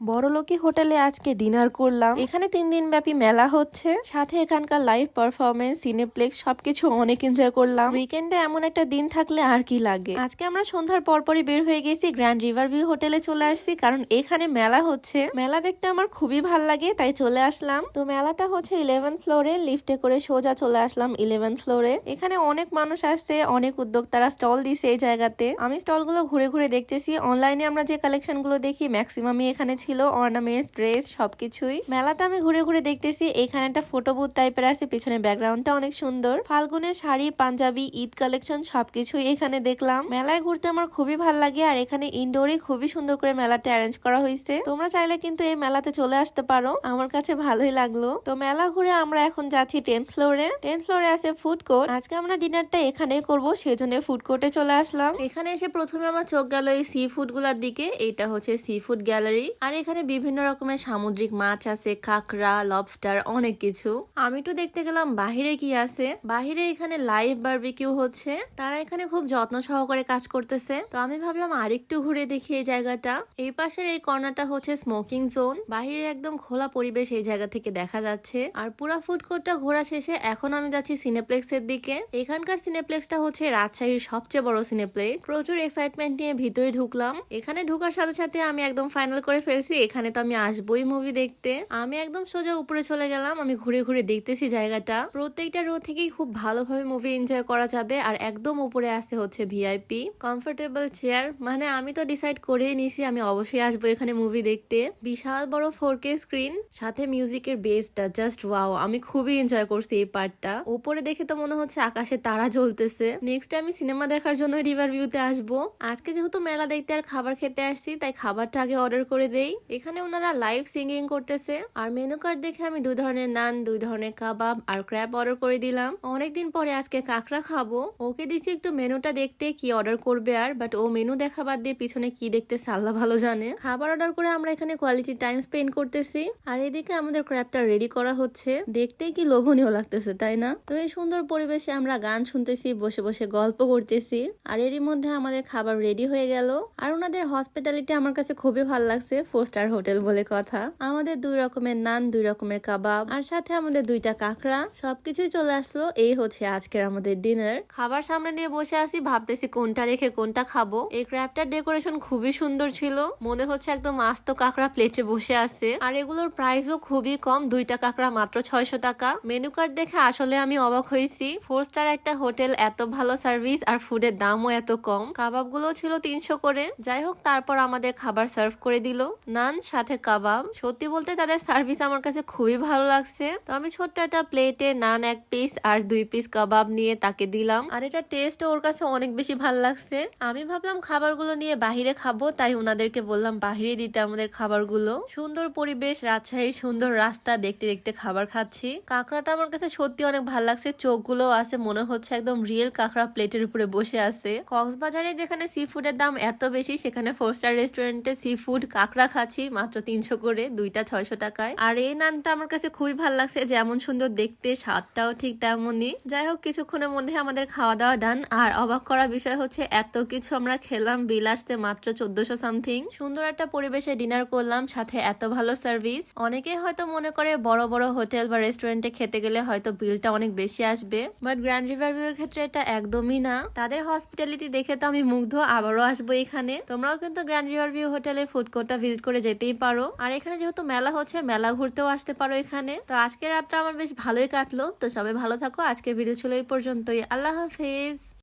বড়লোকি হোটেলে আজকে ডিনার করলাম। এখানে তিন দিন ব্যাপী মেলা হচ্ছে। সাথে এখানকার লাইভ পারফরমেন্স সিনেপ্লেক্স সবকিছু অনেক এনজয় করলাম। উইকেন্ডে এমন একটা দিন থাকলে আর কি লাগে? আজকে আমরা সন্ধ্যার পরপরই বের হয়ে গেছি গ্র্যান্ড রিভার ভিউ হোটেলে চলে আসছি, কারণ এখানে মেলা হচ্ছে। মেলা দেখতে আমার খুবই ভালো লাগে, তাই চলে আসলাম। তো মেলাটা হচ্ছে ইলেভেন ফ্লোরে লিফটে করে সোজা চলে আসলাম ইলেভেন ফ্লোরে এখানে অনেক মানুষ আসছে, অনেক উদ্যোক্তারা স্টল দিছে এই জায়গাতে। আমি স্টলগুলো ঘুরে ঘুরে দেখতেছি। অনলাইনে আমরা যে কালেকশনগুলো দেখি ম্যাক্সিমামই এখানে ছিল অর্নামেন্টস ড্রেস সবকিছুই। মেলাটা আমি ঘুরে ঘুরে দেখতেছি, এখানে একটা ফটো বুথ টাইপের আছে, পিছনে ব্যাকগ্রাউন্ডটা অনেক সুন্দর। ফাল্গুনের শাড়ি, পাঞ্জাবি, ঈদ কালেকশন সবকিছুই এখানে দেখলাম। মেলায় ঘুরতে আমার খুবই ভালো লাগে, আর এখানে ইনডোরে খুবই সুন্দর করে মেলাটা অ্যারেঞ্জ করা হয়েছে। তোমরা চাইলে কিন্তু এই মেলাতে চলে আসতে পারো, আমার কাছে ভালোই লাগল। তো মেলা ঘুরে আমরা এখন যাচ্ছি টেন্থ ফ্লোরে টেন্থ ফ্লোরে আছে ফুড কোর্ট আজকে আমরা ডিনারটা এখানে করব, সেজন্য ফুড কোর্টে চলে আসলাম। এখানে এসে প্রথমে আমার চোখ গেল এই সি ফুডগুলার দিকে, এইটা হচ্ছে সি ফুড গ্যালারি আর এখানে বিভিন্ন রকমের সামুদ্রিক মাছ আছে কাঁকড়া লবস্টার অনেক কিছু। আমি তো দেখতে গেলাম বাহিরে কি আছে। বাহিরে এখানে লাইভ বারবিকিউ হচ্ছে। তারা এখানে খুব যত্ন সহকারে কাজ করতেছে। তো আমি ভাবলাম আরেকটু ঘুরে দেখি এই জায়গাটা। এই পাশের এই কর্নারটা হচ্ছে স্মোকিং জোন বাহিরের একদম খোলা পরিবেশ এই জায়গা থেকে দেখা যাচ্ছে। আর পুরা ফুড কোর্টটা ঘোরা শেষে এখন আমি যাচ্ছি সিনেপ্লেক্স এর দিকে। এখানকার সিনেপ্লেক্সটা হচ্ছে রাজশাহীর সবচেয়ে বড় সিনেপ্লেক্স প্রচুর এক্সাইটমেন্ট নিয়ে ভিতরে ঢুকলাম। এখানে ঢুকার সাথে সাথে আমি একদম ফাইনাল করে ফেলছি। এখানে তো আমি আসবোই মুভি দেখতে। আমি একদম সোজা উপরে চলে গেলাম, আমি ঘুরে ঘুরে দেখতেছি জায়গাটা। প্রত্যেকটা রো থেকেই খুব ভালোভাবে মুভি এনজয় করা যাবে, আর একদম উপরে আসতে হচ্ছে ভিআইপি কমফোর্টেবল চেয়ার মানে আমি তো ডিসাইড করেই নিছি আমি অবশ্যই আসব এখানে মুভি দেখতে। বিশাল বড় ফোর কে স্ক্রিন সাথে মিউজিকের বেসটা জাস্ট ওয়াও আমি খুবই এনজয় করছি এই পার্টটা উপরে দেখে তো মনে হচ্ছে আকাশে তারা জ্বলতেছে। নেক্সট আমি সিনেমা দেখার জন্য রিভার ভিউতে আসব। আজকে যেহেতু মেলা দেখতে আর খাবার খেতে আসছি, তাই খাবারটা আগে অর্ডার করে দেই। এখানে ওনারা লাইভ সিঙ্গিং করতেছে। আর মেনু কার্ড দেখে আমি দুই ধরনের নান দুই ধরনের কাবাব আর ক্র্যাব অর্ডার করে দিলাম। অনেকদিন পরে আজকে কাঁকড়া খাব। ওকে দিছি একটু মেনুটা দেখতে, কি অর্ডার করবে আর বাট ও মেনু দেখা বাদ দিয়ে পিছনে কি দেখতে আল্লাহ ভালো জানে। খাবার অর্ডার করে আমরা এখানে কোয়ালিটি টাইম স্পেন্ড করতেছি। আর এদিকে আমাদের ক্র্যাবটা রেডি করা হচ্ছে। দেখতেই কি লোভনীয় লাগতেছে, তাই না? তো এই সুন্দর পরিবেশে আমরা গান শুনতেছি, বসে বসে গল্প করতেছি। আর এরই মধ্যে আমাদের খাবার রেডি হয়ে গেল। আর ওনাদের হসপিটালিটি আমার কাছে খুবই ভালো লাগছে। ফোর স্টার হোটেল বলে কথা। আমাদের দুই রকমের নান, দুই রকমের কাবাব, আর সাথে আমাদের দুইটা কাঁকড়া। সবকিছুই চলে আসলো। এই হচ্ছে আজকের আমাদের ডিনার খাবার সামনে নিয়ে বসে আছি, ভাবতেছি কোনটা রেখে কোনটা খাব। এই ক্র্যাপটার ডেকোরেশন খুবই সুন্দর ছিল। মনে হচ্ছে একদম আস্ত কাঁকড়া প্লেটে বসে আছে। আর এগুলোর প্রাইসও খুবই কম। দুইটা কাঁকড়া মাত্র ছয়শো টাকা। মেনু কার্ড দেখে আসলে আমি অবাক হয়েছি। ফোর স্টার একটা হোটেল এত ভালো সার্ভিস আর ফুডের দামও এত কম। কাবাবগুলো ছিল তিনশো করে। যাই হোক, তারপর আমাদের খাবার সার্ভ করে দিল। নান, সাথে কাবাব। সত্যি বলতে তাদের সার্ভিস আমার কাছে খুবই ভালো লাগছে। তো আমি ছোট্ট একটা প্লেটে নান এক পিস আর দুই পিস কাবাব নিয়ে তাকে দিলাম। আর এটা টেস্ট ওর কাছে অনেক বেশি ভালো লাগছে। আমি ভাবলাম খাবারগুলো নিয়ে বাহিরে খাব, তাই ওনাদেরকে বললাম বাহিরে দিতে আমাদের খাবারগুলো। সুন্দর পরিবেশ, রাজশাহীর সুন্দর রাস্তা, দেখতে দেখতে খাবার খাচ্ছি। কাঁকড়াটা আমার কাছে সত্যি অনেক ভালো লাগছে। চোখগুলো আছে, মনে হচ্ছে একদম রিয়েল কাঁকড়া প্লেটের উপরে বসে আছে। কক্সবাজারে যেখানে সি ফুডের দাম এত বেশি, সেখানে ফোর স্টার রেস্টুরেন্টে সি ফুড কাঁকড়া খাচ্ছি। মাত্র তিনশো করে, দুইটা ছয়শো টাকায়। আর এই নানটা আমার কাছে খুবই ভালো লাগছে যেমন সুন্দর দেখতে, স্বাদটাও ঠিক তেমনই। যাই হোক, কিছুক্ষণের মধ্যে আমাদের খাওয়া দাওয়া ডান। আর অবাক করা বিষয় হচ্ছে, এত কিছু আমরা খেলাম, বিল আসতে মাত্র চোদ্দশো সামথিং। সুন্দর একটা পরিবেশে ডিনার করলাম, সাথে এত ভালো সার্ভিস। অনেকে হয়তো মনে করে, বড় বড় হোটেল বা রেস্টুরেন্টে খেতে গেলে হয়তো বিলটা অনেক বেশি আসবে। বাট গ্র্যান্ড রিভার ভিউ এর ক্ষেত্রে এটা একদমই না। তাদের হসপিটালিটি দেখে তো আমি মুগ্ধ, আবারও আসব এখানে। তোমরাও কিন্তু গ্র্যান্ড রিভার ভিউ হোটেলের ফুড কোর্টটা ভিজিট করে যেতেই পারো। আর এখানে যেহেতু মেলা হচ্ছে, মেলা ঘুরতেও আসতে পারো এখানে। তো আজকের রাতটা আমার বেশ ভালোই কাটলো। তো সবাই ভালো থাকো। আজকে ভিডিও ছিল এই পর্যন্তই। আল্লাহ হাফেজ।